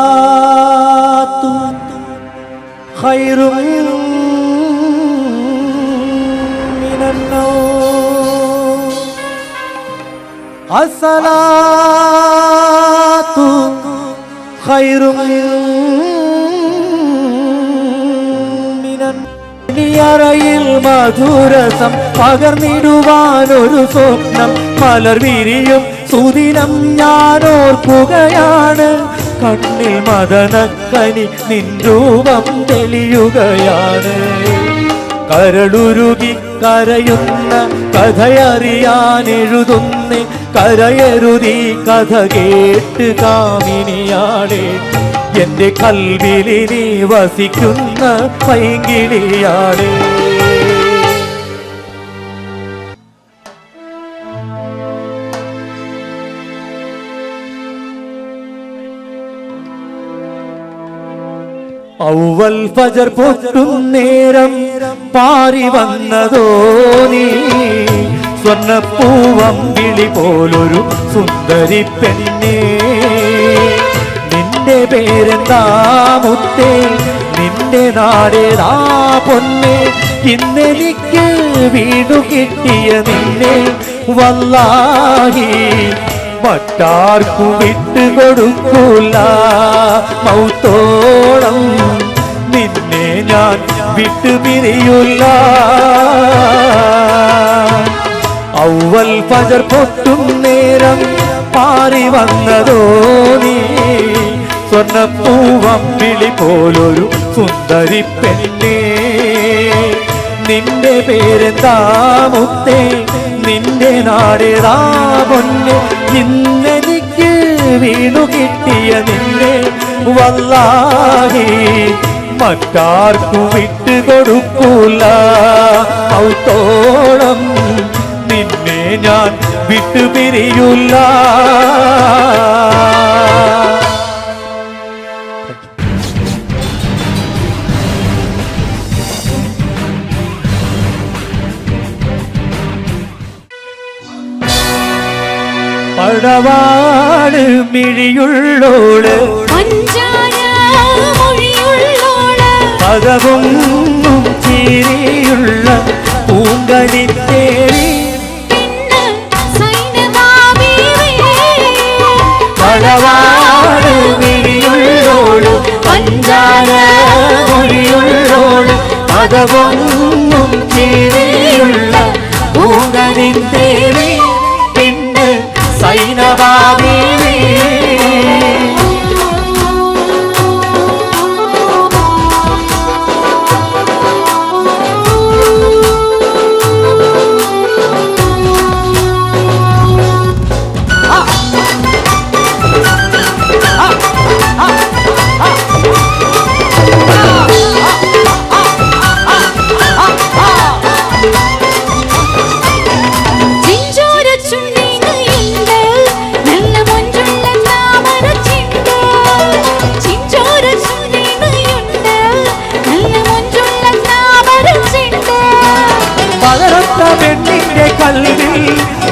الصلاة خير من النوم الصلاة خير من അറയിൽ മധുരസം പകർന്നിടുവാനൊരു സ്വപ്നം മലർ വിരിയും സുദിനം ഞാനോർക്കുകയാണ് കണ്ണിൽ മദനക്കനി നിൻ രൂപം തെളിയുകയാണ്. കരളുരുകി കരയുന്ന കഥയറിയാൻ എഴുതുന്ന കരയരുതി കഥ കേട്ട് കാമിനിയാളെ. എന്റെ കൽവിലിനി വസിക്കുന്ന പൈങ്കിളിയാളെ. ഔവൽ ഫജർ പൊട്ടും നേരം പാറി വന്നതോ നീ? സ്വർണപ്പൂവം വിളി പോലൊരു സുന്ദരി പെണ്ണേ. നിന്റെ പേരെന്താ മുത്തേ? നിന്റെ നാടേതാ പൊന്നെ? ഇന്നെനിക്ക് വീടു കിട്ടിയ നിന്നെ വല്ലാഹി. മറ്റാർക്കു വിട്ടുകൊടുക്കൂല. മൗത്തോളം ഞാൻ വിട്ടുപിരിയുള്ള ഔവൽ പജർ പൊട്ടും നേരം പാറി വന്നതോ നീ. സ്വർണപ്പൂവം വിളി പോലൊരു സുന്ദരി പെണ്ണേ. നിന്റെ പേരെന്താ മുത്തേ? നിന്റെ നാടേതാ പൊന്നെ? ഇന്നെനിക്ക് വീണു കിട്ടിയ നിന്നെ. വല്ലാഹി മറ്റാർക്കും വിട്ടുകൊടുക്കൂല ഔത്തോളം നിന്നെ ഞാൻ വിട്ടുപിരിയൂല പടവാട് മിഴിയുള്ളോൾ പദവും ചീരിയുള്ള പൂങ്കണി തേരി പെണ്ണ് സൈനവാബീവേ. പടവാട് മിഴിയുള്ളോൾ പഞ്ചാര പകരത്ത പെണ്ണിന്റെ കൽവിൽ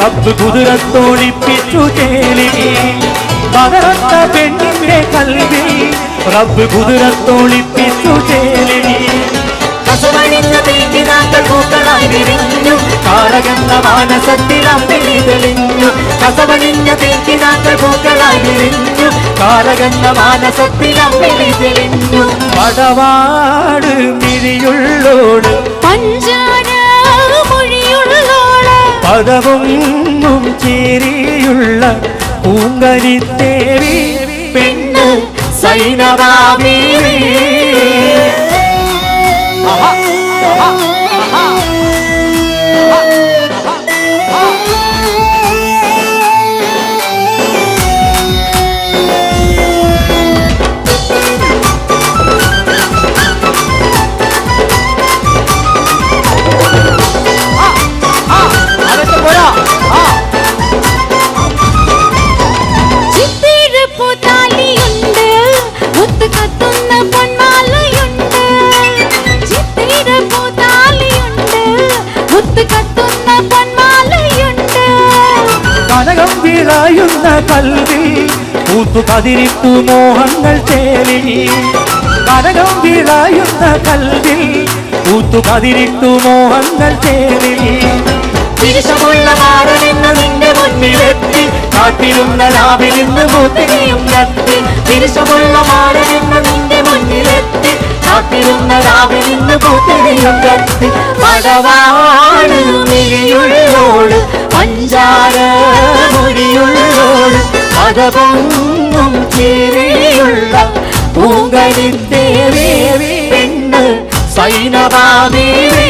റബ്ബ് കുതിരത്തോളിപ്പിച്ചു ചേലി പകരത്ത പെണ്ണിന്റെ കൽവിൽ റബ്ബ് കുതിരത്തോളിപ്പിച്ചു ചേലി കസവണിഞ്ഞ തീക്കിനാക്കൾ പൂക്കളായി വിരിഞ്ഞു. കാളകെന്ന മാനസത്തിൽ അമ്പിളി തെളിഞ്ഞു. കസവണിഞ്ഞ തീക്കിനാക്കൾ പൂക്കളായി വിരിഞ്ഞു. കാളകെന്ന മാനസത്തിൽ അമ്പിളി തെളിഞ്ഞു. പടവാട് മിഴിയുള്ളോട് പഞ്ചാര മൊഴിയുള്ളോൾ ചേരിയുള്ള പൂങ്കരി ദേവി പെണ്ണ് സൈനവാമി. കൽവിൽ പൂത്തു കതിരിട്ടു മോഹങ്ങൾ ചേലിൽ. കനകം വിളയുന്ന കൽവിൽ പൂത്തു കതിരിട്ടു മോഹങ്ങൾ ചേലിൽ. തിരിശമുള്ള നിന്റെ മാറനിന്ന് നിന്റെ പഞ്ചാര മൊഴിയുള്ളോട് പദപൊങ്ങും ചിരിയുള്ള പൂങ്കലിത്തേവേ പെണ്ണ് സൈനവാദേവേ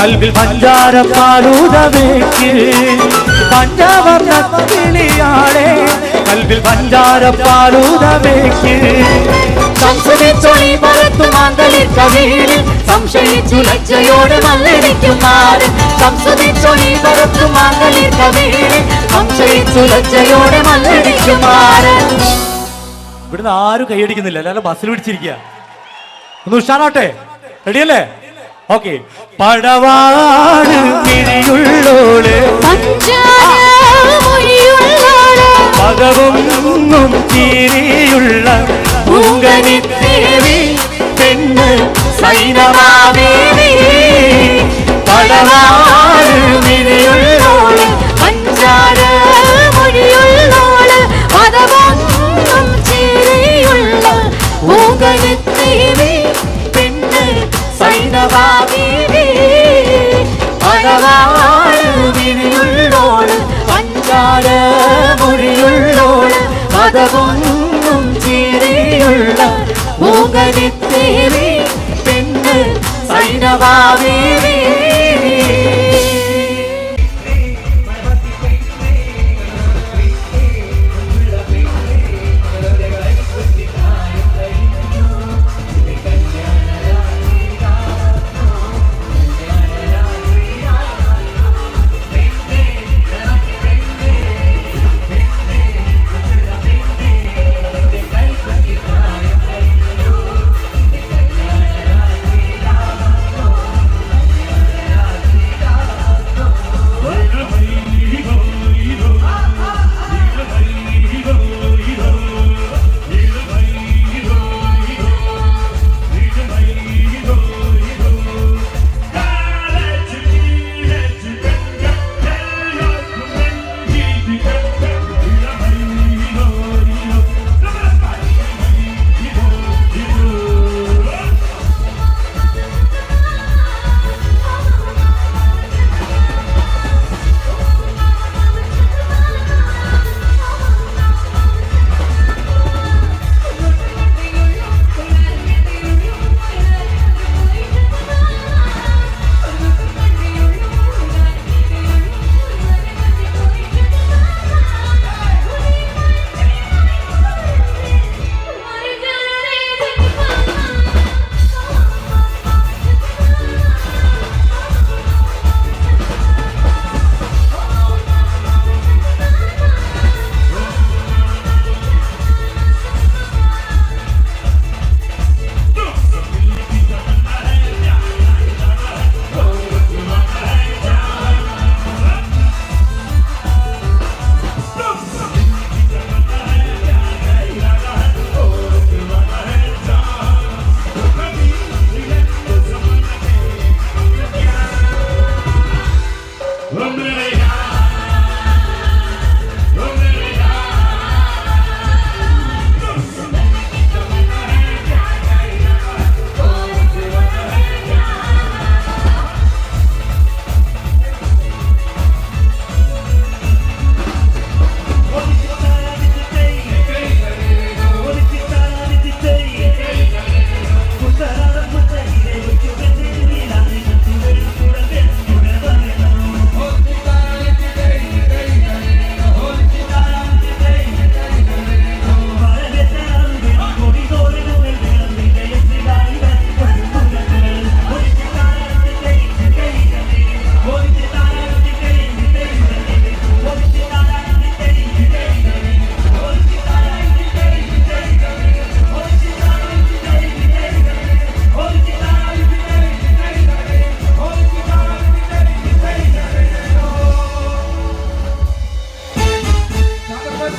കൽവിൽ പഞ്ചാര പാലൂതവേക്ക് പഞ്ചവർണ കിളിയാളെ കൽവിൽ പഞ്ചാര പാലൂതവേക്ക് ഇവിടുന്ന് ആരും കൈയടിക്കുന്നില്ല. അല്ലാതെ ബസ്സിൽ പിടിച്ചിരിക്കുക. ഒന്ന് ഉഷാറാട്ടെ റെഡിയല്ലേ? ഓക്കെ. പടവാണ് മിഴിയുള്ളോൾ പകവും തീരിയുള്ള പൂങ്കനി ദേവി പെണ്ണ് സൈനമാവേവി പടവാറ് പദവൊന്നും ചിരിയുള്ള പൂങ്കനിത്തേവി പെണ്ണ് സൈനവാവേ